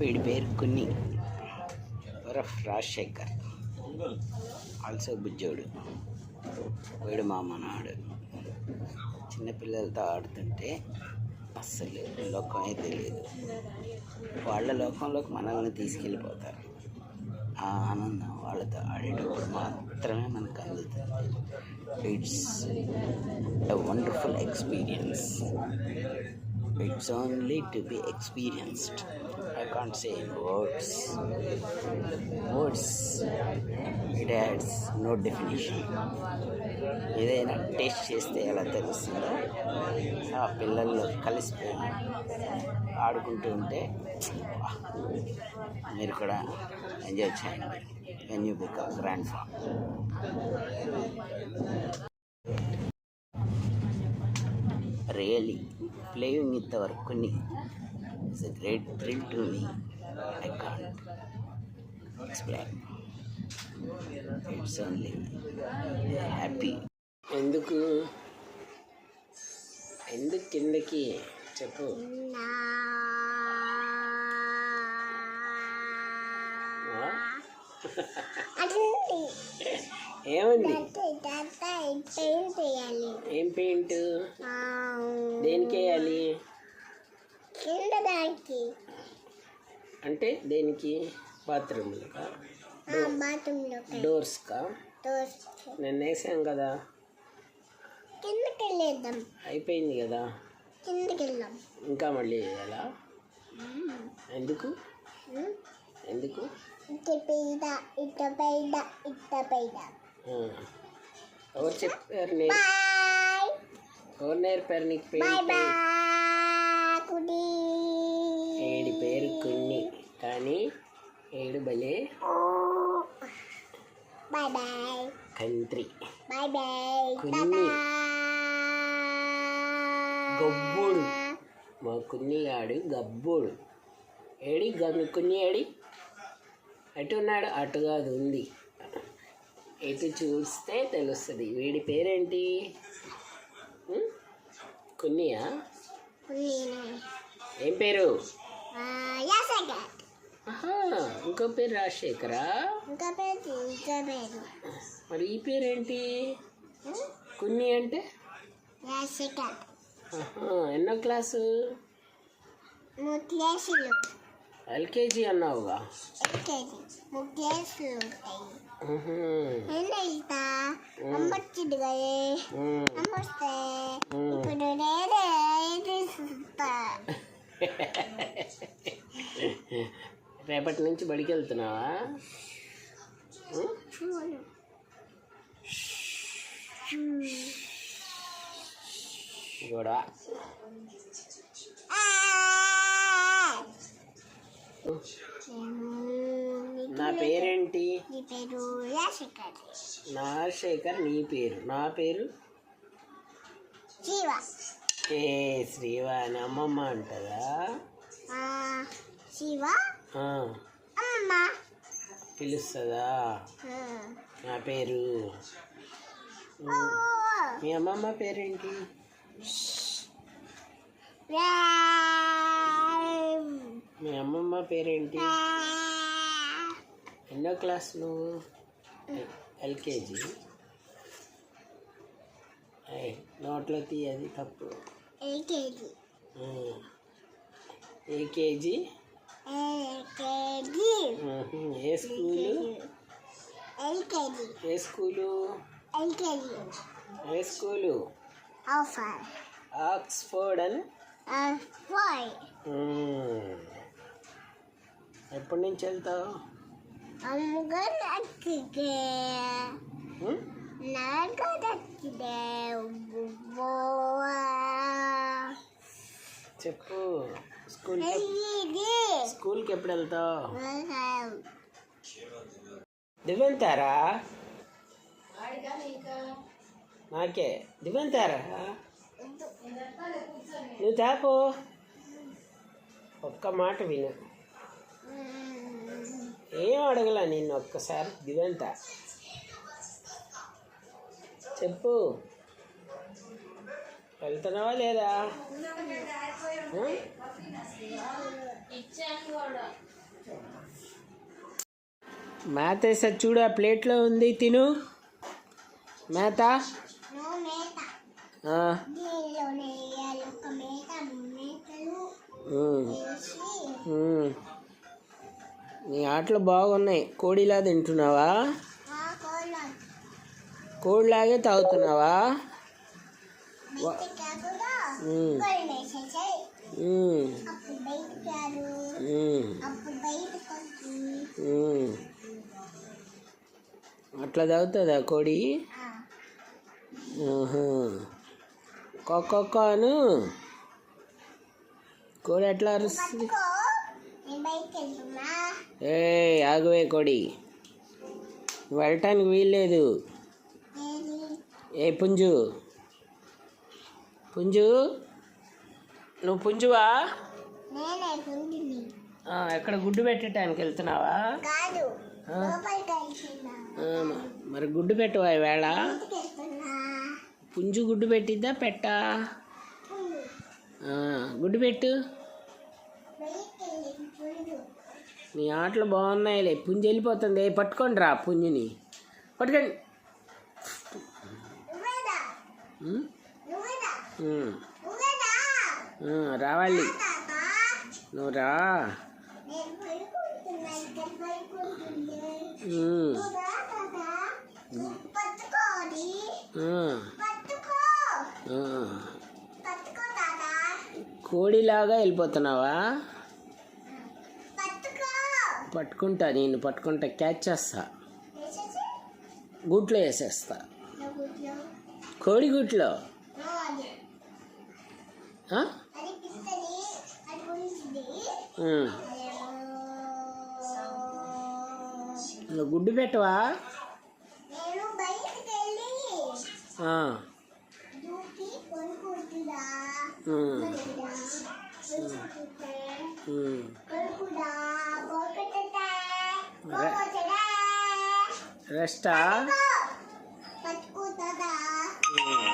వీడి పేరు కొన్ని. రఫ్ రాజశేఖర్. ఆల్సో బుజ్జోడు. వీడు మా మనవాడు. చిన్నపిల్లలతో ఆడుతుంటే అస్సలు లోకమే తెలియదు వాళ్ళ లోకంలోకి మనల్ని తీసుకెళ్ళిపోతారు. ఆ ఆనందం వాళ్ళతో ఆడేటప్పుడు మాత్రమే మనకు అందుతుంది. It's a wonderful experience it's only to be experienced I can't say in words words it has no definition ఏదైనా టేస్ట్ చేస్తే ఎలా తెలుస్తుందో ఆ పిల్లల్లో కలిసిపోయి ఆడుకుంటూ ఉంటే వా, మీరు కూడా ఎంజాయ్ చేయండి. When you become grand farm really playing with our కొన్ని it's a great thrill to me I can't explain it's only happy ఎందుకు? ఎందుకు కిందకి? చెప్పు. ఆ? ఏమండి? ఏం పెయింట్? దేనికి వేయాలి అంటే దేనికి? బాత్రూమ్లకా బాత్రూంలో డోర్స్కా? నేను వేసాం కదా. కిందకి వెళ్ళేద్దాం అయిపోయింది కదా. కిందకి వెళ్దాం ఇంకా మళ్ళీ వేయాలా? ఎందుకు? ఎందుకు? ఇట్ట పెయిద ఇట్ట పెయిద ఇట్ట పెయిద. ఎవరు చెప్పారు బాయ్. ఎవరు నేర్పారు నీకు బాయ్ పెయింట్ బాయ్ కుడి. ఏడి పేరు కొన్ని కానీ ఏడు బాయ్ బాయ్. కున్ని. గబ్బోడు. మా కున్నిగాడు గబ్బోడు. ఏడి గమ్మి కున్ని ఏడి? ఎటు ఉన్నాడు అటు కాదు ఉంది. ఎటు చూస్తే తెలుస్తుంది. వీడి పేరేంటి? కున్నియా? ఏం పేరు? ఇంకో పేరు రాజశేఖరా? మరి ఈ పేరేంటి? కున్ని అంటే? ఎన్నో క్లాసు? ఎల్కేజీ అన్నావుగా? ఇప్పుడు నేనే రేపటి నుంచి బడికి వెళ్తున్నావా గొడవ. నా పేరేంటి? నీ శేఖర్ నీ పేరు? నా పేరు? ఏ శ్రీవాణి అమ్మమ్మ అంటదా పిలుస్తుందా. నా పేరు? మీ అమ్మమ్మ పేరేంటి. పేరేంటి. ఎన్నో క్లాస్ నువ్వు ఎల్కేజీ నోట్లో తీయది తప్పు. ఎల్కేజీ. ఏకేజీ ఏ స్కూలు? ఎల్కేజీ. ఏ స్కూలు? ఎల్కేజీ. ఏ స్కూలు? ఆక్స్ఫర్డ్ అని? మ్మ్. ఎప్పటి నుంచి వెళ్తావు? చెప్పు స్కూల్ స్కూల్కి ఎప్పుడు వెళ్తావు? దివ్యంతారా నాకే. దివ్యంతారా నువ్వు తాపు. ఒక్క మాట విను. ఏం అడగల నిన్ను ఒక్కసారి? దివ్యంత చెప్పు. వెళ్తున్నావా లేదా? మేత చూడు ఆ ప్లేట్లో ఉంది తిను. మేత? మేత. నీ ఆటలు బాగున్నాయి. కోడిలా తింటున్నావా? కోడిలాగే తాగుతున్నావా. అట్లా తాగుతుందా కోడి. కొక్కొక్కను కోడి ఎట్లా అరుస్తుంది? ఏ ఆగువే కోడి. వెళ్ళటానికి వీల్లేదు. ఏ పుంజు. పుంజు నువ్వు పుంజువా? ఎక్కడ గుడ్డు పెట్టడానికి వెళ్తున్నావా? మరి గుడ్డు పెట్టవా ఈవేళ? పుంజు గుడ్డు పెట్టిద్దా పెట్టా? గుడ్డు పెట్టు. నీ ఆటలు బాగున్నాయిలే. పుంజు వెళ్ళిపోతుంది. పట్టుకోండి రా పుంజుని. పట్టుకోండి రావాలి నువ్వు రా. నేను పడుకుంటున్నా పట్టుకుంటా నేను పట్టుకుంటా క్యాచ్ చేస్తా. వేసేసి గుట్లో వేసేస్తా కోడి గుట్లో నువ్వు గుడ్డు పెట్టవా? నేను రెస్టా పట్టుకుంటుందా ఉమ్.